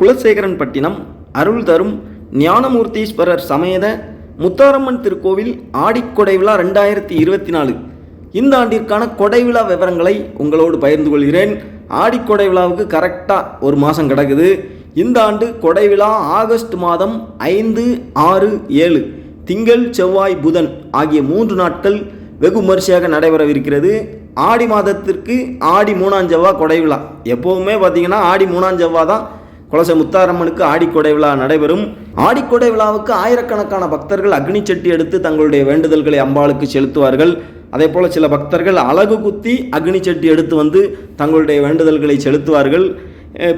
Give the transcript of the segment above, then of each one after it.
குலசேகரன் பட்டினம் அருள் தரும் ஞானமூர்த்தீஸ்வரர் சமேத முத்தாரம்மன் திருக்கோவில் ஆடிக்கொடை விழா ரெண்டாயிரத்தி இருபத்தி நாலு. இந்த ஆண்டிற்கான கொடை விழா விவரங்களை உங்களோடு பகிர்ந்து கொள்கிறேன். ஆடிக்கொடை விழாவுக்கு கரெக்டாக ஒரு மாதம் கிடக்குது. இந்த ஆண்டு கொடை விழா ஆகஸ்ட் மாதம் ஐந்து ஆறு ஏழு. திங்கள் செவ்வாய் புதன் ஆகிய மூன்று நாட்கள் வெகு விமரிசையாக நடைபெறவிருக்கிறது. ஆடி மாதத்திற்கு ஆடி மூணாம் செவ்வாய் கொடை விழா. எப்போவுமே பார்த்தீங்கன்னா ஆடி மூணாம் செவ்வாய் தான் குலசை முத்தாரம்மனுக்கு ஆடிக்கொடை விழா நடைபெறும். ஆடிக்கொடை விழாவுக்கு ஆயிரக்கணக்கான பக்தர்கள் அக்னி சட்டி எடுத்து தங்களுடைய வேண்டுதல்களை அம்பாளுக்கு செலுத்துவார்கள். அதே போல் சில பக்தர்கள் அழகு குத்தி அக்னி சட்டி எடுத்து வந்து தங்களுடைய வேண்டுதல்களை செலுத்துவார்கள்.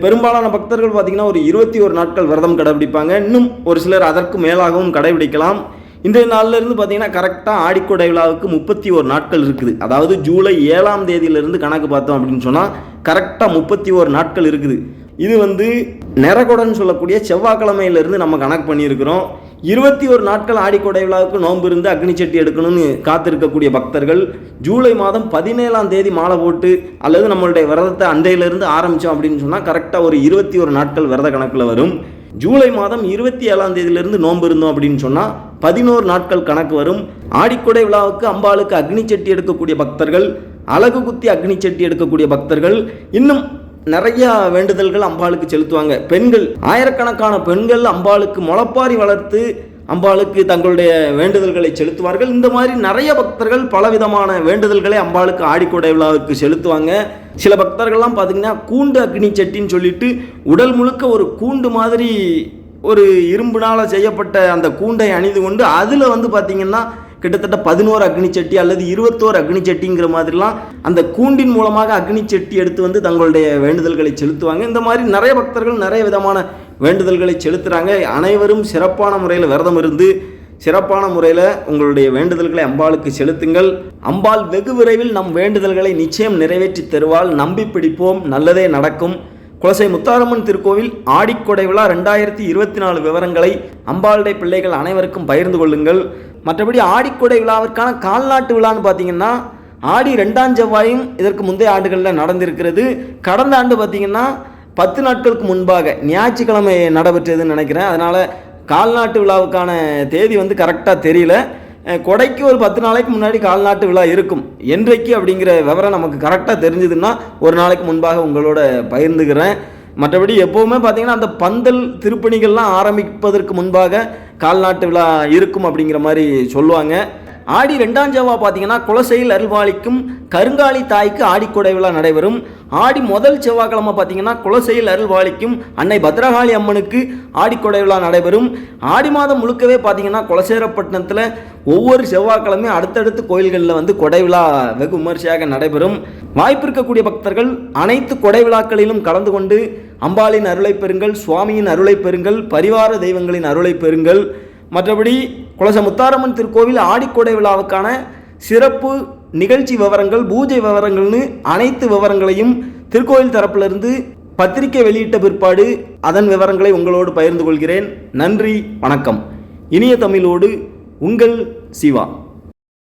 பெரும்பாலான பக்தர்கள் பார்த்திங்கன்னா ஒரு இருபத்தி ஒரு நாட்கள் விரதம் கடைபிடிப்பாங்க. இன்னும் ஒரு சிலர் அதற்கு மேலாகவும் கடைபிடிக்கலாம். இன்றைய நாள்ல இருந்து பார்த்தீங்கன்னா கரெக்டாக ஆடிக்கொடை விழாவுக்கு முப்பத்தி ஒரு நாட்கள் இருக்குது. அதாவது ஜூலை ஏழாம் தேதியிலிருந்து கணக்கு பார்த்தோம் அப்படின்னு சொன்னால் கரெக்டாக முப்பத்தி ஒரு நாட்கள் இருக்குது. இது வந்து நிறகுடன் சொல்லக்கூடிய செவ்வாய்க்கிழமையிலிருந்து நம்ம கணக்கு பண்ணியிருக்கிறோம். இருபத்தி ஒரு நாட்கள் ஆடிக்கொடை விழாவுக்கு நோன்பு இருந்து அக்னி சட்டி எடுக்கணும்னு காத்திருக்கக்கூடிய பக்தர்கள் ஜூலை மாதம் பதினேழாம் தேதி மாலை போட்டு அல்லது நம்மளுடைய விரதத்தை அண்டையிலிருந்து ஆரம்பித்தோம் அப்படின்னு சொன்னால் கரெக்டாக ஒரு இருபத்தி ஒரு நாட்கள் விரத கணக்கில் வரும். ஜூலை மாதம் இருபத்தி ஏழாம் தேதியிலிருந்து நோன்பு இருந்தோம் அப்படின்னு சொன்னால் பதினோரு நாட்கள் கணக்கு வரும். ஆடிக்கொடை விழாவுக்கு அம்பாளுக்கு அக்னி சட்டி எடுக்கக்கூடிய பக்தர்கள் அழகு குத்தி அக்னி சட்டி எடுக்கக்கூடிய பக்தர்கள் இன்னும் நிறைய வேண்டுதல்கள் அம்பாளுக்கு செலுத்துவாங்க. பெண்கள் ஆயிரக்கணக்கான பெண்கள் அம்பாளுக்கு முளப்பாரி வளர்த்து அம்பாளுக்கு தங்களுடைய வேண்டுதல்களை செலுத்துவார்கள். இந்த மாதிரி நிறைய பக்தர்கள் பலவிதமான வேண்டுதல்களை அம்பாளுக்கு ஆடிக்கொடை விழாவுக்கு செலுத்துவாங்க. சில பக்தர்கள்லாம் பார்த்தீங்கன்னா கூண்டு அக்னி சட்டின்னு சொல்லிட்டு உடல் முழுக்க ஒரு கூண்டு மாதிரி ஒரு இரும்புனால் செய்யப்பட்ட அந்த கூண்டை அணிந்து கொண்டு அதில் வந்து பார்த்திங்கன்னா கிட்டத்தட்ட பதினோரு அக்னி சட்டி அல்லது இருபத்தோரு அக்னி சட்டிங்கிற மாதிரிலாம் அந்த கூண்டின் மூலமாக அக்னி சட்டி எடுத்து வந்து தங்களுடைய வேண்டுதல்களை செலுத்துவாங்க. இந்த மாதிரி நிறைய பக்தர்கள் நிறைய விதமான வேண்டுதல்களை செலுத்துகிறாங்க அனைவரும் சிறப்பான முறையில் விரதம் இருந்து சிறப்பான முறையில் உங்களுடைய வேண்டுதல்களை அம்பாளுக்கு செலுத்துங்கள். அம்பாள் வெகு விரைவில் நம் வேண்டுதல்களை நிச்சயம் நிறைவேற்றி தருவாள். நம்பி பிடிப்போம். நல்லதே நடக்கும். குலசை முத்தாரம்மன் திருக்கோவில் ஆடிக்கொடை விழா ரெண்டாயிரத்தி இருபத்தி நாலு விவரங்களை அம்பாளுடைய பிள்ளைகள் அனைவருக்கும் பகிர்ந்து கொள்ளுங்கள். மற்றபடி ஆடிக்கொடை விழாவிற்கான கால்நாட்டு விழான்னு பார்த்தீங்கன்னா ஆடி ரெண்டாம் செவ்வாயும் இதற்கு முந்தைய ஆண்டுகளில் நடந்திருக்கிறது. கடந்த ஆண்டு பார்த்தீங்கன்னா பத்து நாட்களுக்கு முன்பாக ஞாயிற்றுக்கிழமை நடைபெற்றதுன்னு நினைக்கிறேன். அதனால் கால்நாட்டு விழாவுக்கான தேதி வந்து கரெக்டாக தெரியல. கொடைக்கு ஒரு பத்து நாளைக்கு முன்னாடி கால்நாட்டு விழா இருக்கும். என்றைக்கு அப்படிங்கிற விவரம் நமக்கு கரெக்டாக தெரிஞ்சதுன்னா ஒரு நாளைக்கு முன்பாக உங்களோட பகிர்ந்துக்கிறேன். மற்றபடி எப்போவுமே பார்த்தீங்கன்னா அந்த பந்தல் திருப்பணிகள்லாம் ஆரம்பிப்பதற்கு முன்பாக கால்நாட்டு விழா இருக்கும் அப்படிங்கிற மாதிரி சொல்லுவாங்க. ஆடி ரெண்டாம் செவ்வாய் பார்த்தீங்கன்னா குலசையில் அருள்வாளிக்கும் கருங்காலி தாய்க்கு ஆடிக்கொடை விழா நடைபெறும். ஆடி முதல் செவ்வாய்க்கிழமை பார்த்தீங்கன்னா குலசையில் அருள்வாளிக்கும் அன்னை பத்ரகாளி அம்மனுக்கு ஆடிக்கொடை விழா நடைபெறும். ஆடி மாதம் முழுக்கவே பார்த்தீங்கன்னா குலசேரப்பட்டினத்தில் ஒவ்வொரு செவ்வாய்க்கிழமையும் அடுத்தடுத்து கோயில்களில் வந்து கொடை விழா வெகு விமர்சையாக நடைபெறும். வாய்ப்பு இருக்கக்கூடிய பக்தர்கள் அனைத்து கொடை விழாக்களிலும் கலந்து கொண்டு அம்பாளின் அருளை பெறுங்கள் சுவாமியின் அருளை பெறுங்கள் பரிவார தெய்வங்களின் அருளை பெறுங்கள். மற்றபடி குலச முத்தாரம்மன் திருக்கோவில் ஆடிக்கொடை விழாவுக்கான சிறப்பு நிகழ்ச்சி விவரங்கள் பூஜை விவரங்கள்னு அனைத்து விவரங்களையும் திருக்கோயில் தரப்பிலிருந்து பத்திரிகை வெளியிட்ட பிற்பாடு அதன் விவரங்களை உங்களோடு பகிர்ந்து கொள்கிறேன். நன்றி வணக்கம். இனிய தமிழோடு உங்கள் சிவா.